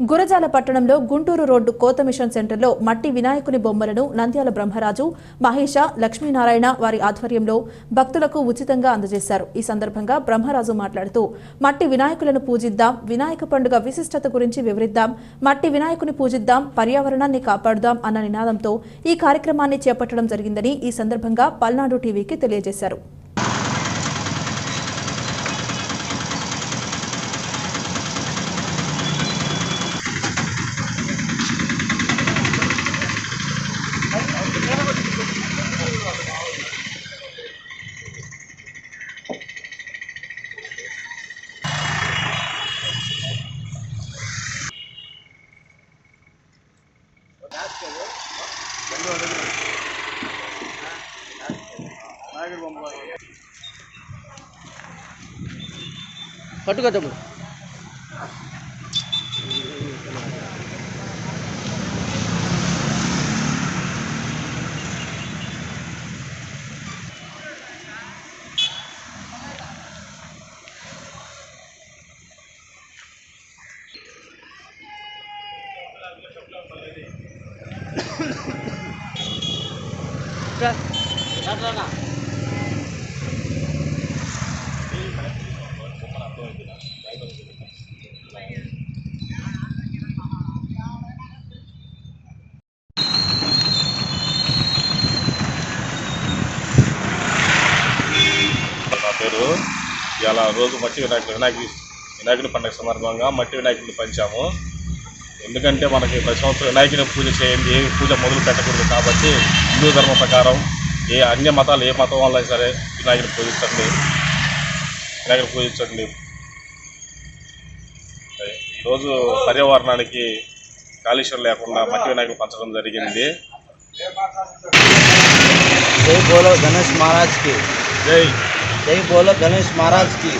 గురజాల పట్టణంలో గుంటూరు రోడ్డు కోత మిషన్ సెంటర్లో మట్టి వినాయకుని బొమ్మలను నంద్యాల బ్రహ్మరాజు మహేష లక్ష్మీనారాయణ వారి ఆధ్వర్యంలో భక్తులకు ఉచితంగా అందజేశారు. ఈ సందర్భంగా బ్రహ్మరాజు మాట్లాడుతూ మట్టి వినాయకులను పూజిద్దాం వినాయక పండుగ విశిష్టత గురించి వివరిద్దాం మట్టి వినాయకుని పూజిద్దాం పర్యావరణాన్ని కాపాడుదాం అన్న నినాదంతో ఈ కార్యక్రమాన్ని చేపట్టడం జరిగిందని ఈ సందర్భంగా పల్నాడు టీవీకి తెలియజేశారు. పట్టుకో తమ్ముడు నా పేరు ఇలా రోజు మట్టి వినాయకుడు వినాయక వినాయకుడి పండుగ సందర్భంగా మట్టి వినాయకుడిని పంచాము ఎందుకంటే మనకి ప్రతి సంవత్సరం వినాయకుని పూజ చేయండి ఏ పూజ మొదలు పెట్టకూడదు కాబట్టి హిందూ ధర్మ ప్రకారం ఏ అన్య మతాలు ఏ మతం వల్ల సరే వినాయకుని పూజించండి. వినాయకుని పూజించండి. ఈరోజు పర్యావరణానికి కాలుష్యం లేకుండా మట్టి వినాయకుడు పంచడం జరిగింది. జై బోలో గణేష్ మహారాజ్కి. జై. జై బోలో గణేష్ మహారాజ్కి.